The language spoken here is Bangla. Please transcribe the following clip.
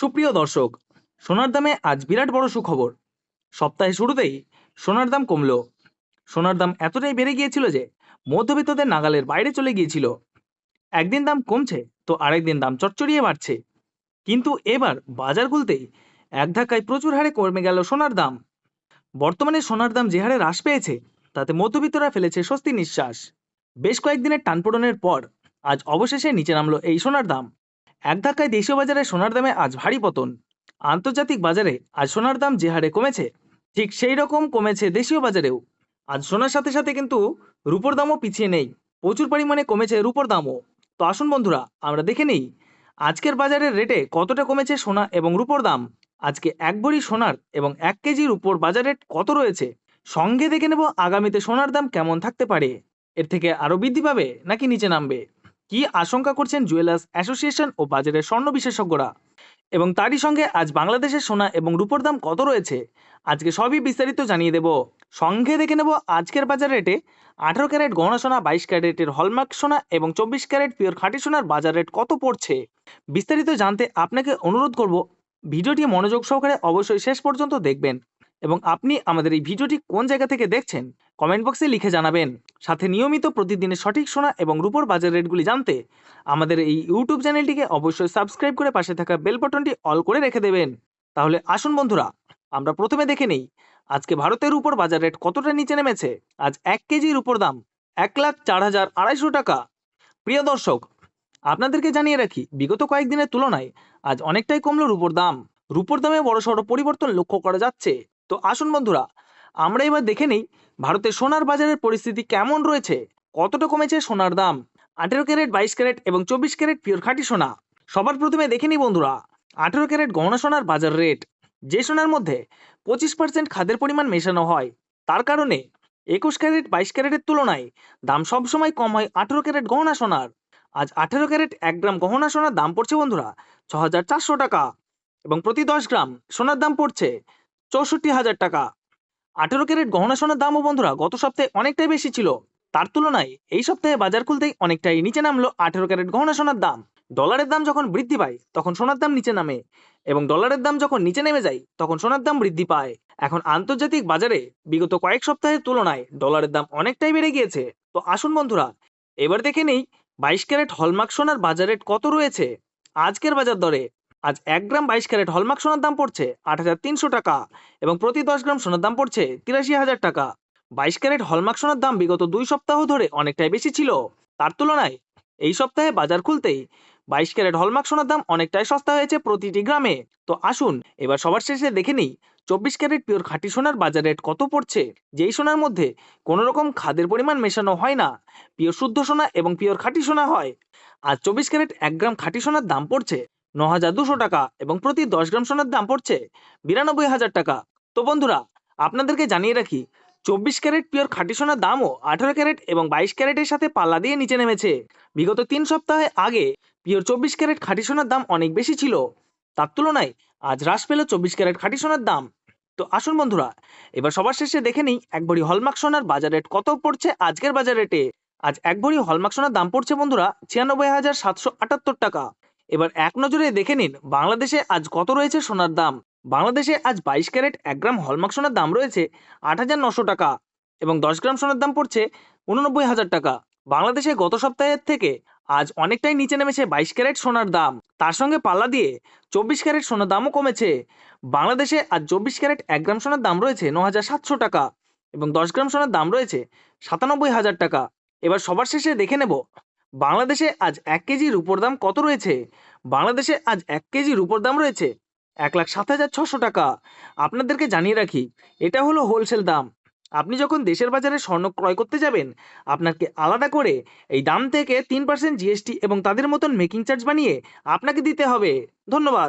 সুপ্রিয় দর্শক, সোনার দামে আজ বিরাট বড় সুখবর। সপ্তাহে শুরুতেই সোনার দাম কমলো। সোনার দাম এতটাই বেড়ে গিয়েছিল যে মধ্যবিত্তদের নাগালের বাইরে চলে গিয়েছিল। একদিন দাম কমছে, তো আরেকদিন দাম চচ্চড়িয়ে বাড়ছে। কিন্তু এবার বাজার খুলতেই এক ধাক্কায় প্রচুর হারে কমে গেল সোনার দাম। বর্তমানে সোনার দাম যে হারে হ্রাস পেয়েছে, তাতে মধ্যবিত্তরা ফেলেছে স্বস্তি নিঃশ্বাস। বেশ কয়েকদিনের টানপোড়নের পর আজ অবশেষে নিচে নামলো এই সোনার দাম। এক ধাক্কায় দেশীয় বাজারে সোনার দামে আজ ভারী পতন। আন্তর্জাতিক বাজারে আজ সোনার দাম যে হারে কমেছে, ঠিক সেই রকম কমেছে দেশীয় বাজারেও। আজ সোনার সাথে সাথে কিন্তু রূপোর দামও পিছিয়ে নেই, প্রচুর পরিমাণে কমেছে রূপোর দামও। তো আসুন বন্ধুরা, আমরা দেখে নেই আজকের বাজারের রেটে কতটা কমেছে সোনা এবং রূপোর দাম। আজকে এক ভরি সোনার এবং এক কেজি রূপোর বাজার রেট কত রয়েছে? সঙ্গে দেখে নেব আগামীতে সোনার দাম কেমন থাকতে পারে। এর থেকে আরও বৃদ্ধি পাবে নাকি নিচে নামবে? কি আশঙ্কা করছেন জুয়েলার্স অ্যাসোসিয়েশন ও বাজারের স্বর্ণ বিশেষজ্ঞরা? এবং তারই সঙ্গে আজ বাংলাদেশের সোনা এবং রূপোর দাম কত রয়েছে? আজকে সবই বিস্তারিত জানিয়ে দেব। সঙ্গে দেখে নেব আজকের বাজার রেটে। আঠারো ক্যারেট গহনা সোনা, বাইশ ক্যারেটের হলমার্ক সোনা এবং চব্বিশ ক্যারেট পিওর খাঁটি সোনার বাজার রেট কত পড়ছে? বিস্তারিত জানতে আপনাকে অনুরোধ করব। ভিডিওটি মনোযোগ সহকারে অবশ্যই শেষ পর্যন্ত দেখবেন। এবং আপনি আমাদের এই ভিডিওটি কোন জায়গা থেকে দেখছেন, কমেন্ট বক্সে লিখে জানাবেন। সাথে নিয়মিত প্রতিদিনের সঠিক সোনা এবং রূপোর বাজার রেটগুলি জানতে আমাদের এই ইউটিউব চ্যানেলটিকে অবশ্যই সাবস্ক্রাইব করে পাশে থাকা বেল বাটনটি অল করে রেখে দেবেন। তাহলে আসুন বন্ধুরা, আমরা প্রথমে দেখে নেই, আজকে ভারতের উপর বাজার রেট কতটা নিচে নেমেছে? আজ এক কেজির উপর দাম এক লাখ চার হাজার আড়াইশো টাকা। প্রিয় দর্শক, আপনাদেরকে জানিয়ে রাখি, বিগত কয়েকদিনের তুলনায় আজ অনেকটাই কমলো রূপোর দাম। রূপোর দামে বড় সড়ো পরিবর্তন লক্ষ্য করা যাচ্ছে। তো আসুন বন্ধুরা, আমরা এবার দেখে নেই ভারতের সোনার বাজারের পরিস্থিতি কেমন রয়েছে, কতটা কমেছে সোনার দাম, আঠেরো ক্যারেট, বাইশ ক্যারেট এবং চব্বিশ ক্যারেট পিওর খাঁটি সোনা, সবার প্রথমে দেখে নিই বন্ধুরা, আঠেরো ক্যারেট গহনা সোনার বাজার রেট, যে সোনার মধ্যে পঁচিশ পার্সেন্ট খাদের পরিমাণ মেশানো হয়, তার কারণে একুশ ক্যারেট, বাইশ ক্যারেটের তুলনায় দাম সবসময় কম হয় আঠেরো ক্যারেট গহনা সোনার, আজ আঠেরো ক্যারেট এক গ্রাম গহনা সোনার দাম পড়ছে বন্ধুরা, ছ হাজার চারশো টাকা এবং প্রতি দশ গ্রাম সোনার দাম পড়ছে চৌষট্টি হাজার টাকা। আঠেরো ক্যারেট গহনা সোনার দামও বন্ধুরা গত সপ্তাহে অনেকটাই বেশি ছিল। তার তুলনায় এই সপ্তাহে বাজার খুলতেই অনেকটাই নিচে নামলো আঠেরো ক্যারেট গহনা সোনার দাম। ডলারের দাম যখন বৃদ্ধি পায়, তখন সোনার দাম নিচে নামে। এবং ডলারের দাম যখন নিচে নেমে যায়, তখন সোনার দাম বৃদ্ধি পায়। এখন আন্তর্জাতিক বাজারে বিগত কয়েক সপ্তাহের তুলনায় ডলারের দাম অনেকটাই বেড়ে গিয়েছে। তো আসুন বন্ধুরা, এবার দেখে নেই বাইশ ক্যারেট হলমার্ক সোনার বাজার রেট কত রয়েছে। আজকের বাজার দরে আজ এক গ্রাম বাইশ ক্যারেট হলমার্ক সোনার দাম পড়ছে আট হাজার তিনশো টাকা এবং প্রতি দশ গ্রাম সোনার দাম পড়ছে তিরাশি হাজার টাকা। বাইশ ক্যারেট হলমার্ক সোনার দাম বিগত দুই সপ্তাহ ধরে অনেকটাই বেশি ছিল। তার তুলনায় এই সপ্তাহে বাজার খুলতেই বাইশ ক্যারেট হলমার্ক সোনার দাম অনেকটাই সস্তা হয়েছে প্রতিটি গ্রামে। তো আসুন এবার সবার শেষে দেখে নিই চব্বিশ ক্যারেট পিওর খাঁটি সোনার বাজার রেট কত পড়ছে? যেই সোনার মধ্যে কোনো রকম খাদের পরিমাণ মেশানো হয় না, পিওর শুদ্ধ সোনা এবং পিওর খাঁটি সোনা হয়। আর চব্বিশ ক্যারেট এক গ্রাম খাঁটি সোনার দাম পড়ছে ন হাজার দুশো টাকা এবং প্রতি দশ গ্রাম সোনার দাম পড়ছে বিরানব্বই হাজার টাকা। তো বন্ধুরা, আপনাদেরকে জানিয়ে রাখি, চব্বিশ ক্যারেট পিওর খাঁটি সোনার দামও আঠারো ক্যারেট এবং বাইশ ক্যারেটের সাথে পাল্লা দিয়ে নিচে নেমেছে। বিগত তিন সপ্তাহে আগে পিওর চব্বিশ ক্যারেট খাঁটি সোনার দাম অনেক বেশি ছিল। তার তুলনায় আজ হ্রাস পেল চব্বিশ ক্যারেট খাঁটি সোনার দাম। তো আসুন বন্ধুরা, এবার সবার শেষে দেখে নিই, এক ভরি হলমার্ক সোনার বাজার রেট কত পড়ছে আজকের বাজার রেটে? আজ এক ভরি হলমার্ক সোনার দাম পড়ছে বন্ধুরা ছিয়ানব্বই হাজার সাতশো আটাত্তর টাকা। এবার এক নজরে দেখে নিন, বাংলাদেশে আজ কত রয়েছে সোনার দাম? বাংলাদেশে আজ বাইশ ক্যারেট এক গ্রাম হলমার্ক সোনার দাম রয়েছে আট হাজার নশো টাকা এবং দশ গ্রাম সোনার দাম পড়ছে উননব্বই হাজার টাকা। বাংলাদেশে গত সপ্তাহের থেকে আজ অনেকটাই নিচে নেমেছে বাইশ ক্যারেট সোনার দাম। তার সঙ্গে পাল্লা দিয়ে চব্বিশ ক্যারেট সোনার দামও কমেছে। বাংলাদেশে আজ চব্বিশ ক্যারেট এক গ্রাম সোনার দাম রয়েছে ন হাজার সাতশো টাকা এবং দশ গ্রাম সোনার দাম রয়েছে সাতানব্বই হাজার টাকা। এবার সবার শেষে দেখে নেব বাংলাদেশে আজ এক কেজি রুপোর দাম কত রয়েছে? বাংলাদেশে আজ এক কেজি রুপোর দাম রয়েছে এক লাখ সাত হাজার ছশো টাকা। আপনাদেরকে জানিয়ে রাখি, এটা হলো হোলসেল দাম। আপনি যখন দেশের বাজারে স্বর্ণ ক্রয় করতে যাবেন, আপনাকে আলাদা করে এই দাম থেকে তিন পার্সেন্ট জিএসটি এবং তাদের মতন মেকিং চার্জ বানিয়ে আপনাকে দিতে হবে। ধন্যবাদ।